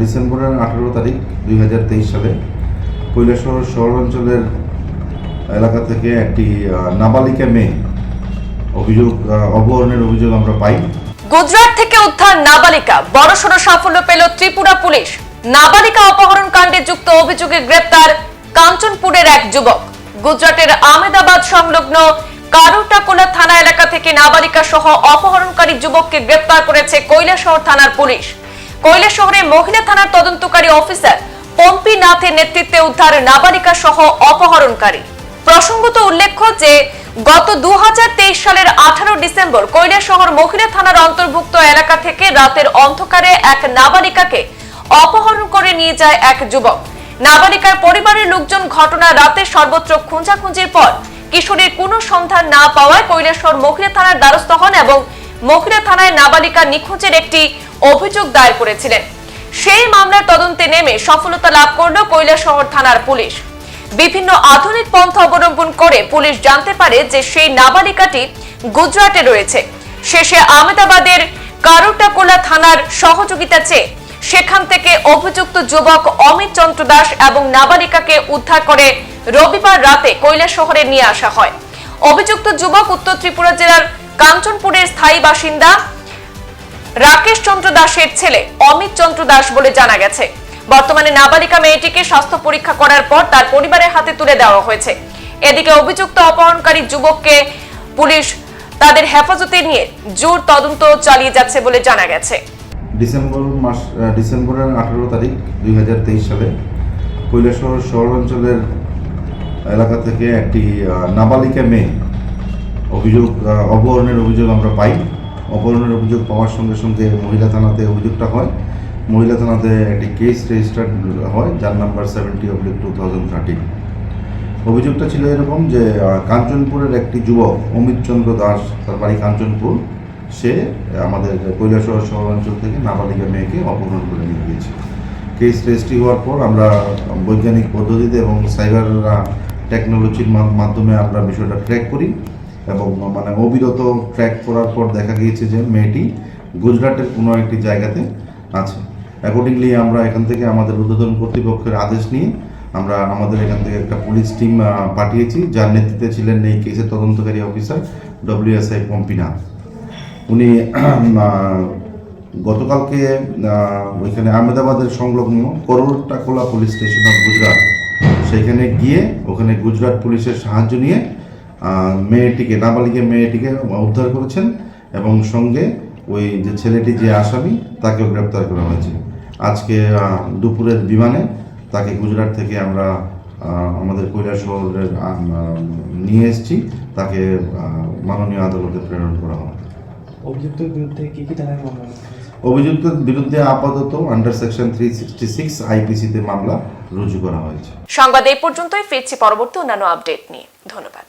ডিসেম্বরের আঠেরো তারিখ দুই হাজার তেইশ সালে কৈলাসহর শহর অঞ্চলের এলাকা থেকে একটি নাবালিকা মেয়ে অভিযোগ অপহরণের অভিযোগ আমরা পাই। গুজরাট থেকে উদ্ধার নাবালিকা। বড়সড় সাফল্য পেল ত্রিপুরা পুলিশ। নাবালিকা অপহরণ কাণ্ডে যুক্ত অভিযোগে গ্রেপ্তার কাঞ্চনপুরের এক যুবক। গুজরাটের আহমেদাবাদ সংলগ্ন কারুটাকোলা থানা এলাকা থেকে নাবালিকা সহ অপহরণকারী যুবককে গ্রেপ্তার করেছে কৈলাসহর থানার পুলিশ। কৈলাসহরে মহিলা থানার তদন্তকারী অফিসার পম্পি নাথের নেতৃত্বে উদ্ধার নাবালিকা সহ অপহরণকারী। প্রসঙ্গত উল্লেখ্য যে, গত দু সালের আঠারো ডিসেম্বর কৈলাসহর মহিলা থানার অন্তর্ভুক্ত এলাকা থেকে রাতের অন্ধকারে এক নাবালিকাকে অপহরণ করে নিয়ে যায় এক যুবক। নাবালিকার পরিবারের লোকজন ঘটনা রাতে সর্বত্র খুঁজাখুঁজির পর কিশোরীর কোনো সন্ধান না পাওয়ায় কৈলাসহর মহিলা থানার দ্বারস্থ হন এবং মহিলা থানায় নাবালিকা নিখোঁজের একটি অভিযোগ দায়ের করেছিলেন। সেই মামলার তদন্তে নেমে সফলতা লাভ করল কৈলাসহর থানার পুলিশ। বিভিন্ন আধুনিক পন্থা অবলম্বন করে পুলিশ জানতে পারে যে সেই নাবালিকাটি গুজরাটে রয়েছে। শেষে আহমেদাবাদের কারুটাকোলা থানার সহযোগিতা চেয়ে সেখান থেকে অভিযুক্ত যুবক অমিত চন্দ্র দাস এবং নাবালিকাকে উদ্ধার করে রবিবার রাতে কৈলাস শহরে নিয়ে আসা হয়। অভিযুক্ত যুবক উত্তর ত্রিপুরা জেলার কাঞ্চনপুরের স্থায়ী বাসিন্দা রাকেশ চন্দ্র দাসের ছেলে অমিত চন্দ্র দাস বলে জানা গেছে। বর্তমানে নাবালিকা মেয়েটিকে স্বাস্থ্য পরীক্ষা করার পর তার পরিবারের হাতে তুলে দেওয়া হয়েছে। এদিকে অভিযুক্ত অপহরণকারী যুবককে পুলিশ তাদের হেফাজতে নিয়ে জোর তদন্ত চালিয়ে যাচ্ছে বলে জানা গেছে। ডিসেম্বর মাস ডিসেম্বরের আঠেরো তারিখ, দুই হাজার তেইশ সালে কৈলাসহর শহর অঞ্চলের এলাকা থেকে একটি নাবালিকা মেয়ে অভিযোগ অপহরণের অভিযোগ আমরা পাই। অপহরণের অভিযোগ পাওয়ার সঙ্গে সঙ্গে মহিলা থানাতে অভিযোগটা হয়। মহিলা থানাতে একটি কেস রেজিস্টার্ড হয়, যার number seventy oblique two thousand thirteen অভিযোগটা ছিল এরকম যে কাঞ্চনপুরের একটি যুবক, অমিত চন্দ্র দাস, তার বাড়ি কাঞ্চনপুর। সে আমাদের কৈলাসহর শহরাঞ্চল থেকে নাবালিকা মেয়েকে অপহরণ করে নিয়ে গিয়েছে। কেস রেজিস্ট্রি হওয়ার পর আমরা বৈজ্ঞানিক পদ্ধতিতে এবং সাইবার টেকনোলজির মাধ্যমে আমরা বিষয়টা ট্র্যাক করি। এবং মানে অবিরত ট্র্যাক করার পর দেখা গিয়েছে যে মেয়েটি গুজরাটের কোনো একটি জায়গাতে আছে। অ্যাকর্ডিংলি আমরা এখান থেকে আমাদের উদ্বোধন কর্তৃপক্ষের আদেশ নিয়ে আমরা আমাদের এখান থেকে একটা পুলিশ টিম পাঠিয়েছি। যার নেতৃত্বে ছিলেন এই কেসের তদন্তকারী অফিসার ডব্লিউএসআই পম্পিনা উনি গতকালকে ওইখানে আহমেদাবাদের সংলগ্ন করোটাকোলা পুলিশ স্টেশন অফ গুজরাট। সেখানে গিয়ে ওখানে গুজরাট পুলিশের সাহায্য নিয়ে মেয়েটিকে নাবালিকা মেয়েটিকে উদ্ধার করেছেন এবং সঙ্গে ওই যে ছেলেটি যে আসামি তাকেও গ্রেপ্তার করা হয়েছে। আজকে দুপুরের বিমানে তাকে গুজরাট থেকে আমরা আমাদের আহ, নিয়ে এসেছি। তাকে মাননীয় আদালতে প্রেরণ করা হয় অভিযুক্তের বিরুদ্ধে কি কি ধারায় মামলা? অভিযুক্তের বিরুদ্ধে আপাতত under section three sixty six আইপিসিতে মামলা রুজু করা হয়েছে। সংবাদ এই পর্যন্তই, ফিরছি পরবর্তী অন্যান্য আপডেট নিয়ে। ধন্যবাদ।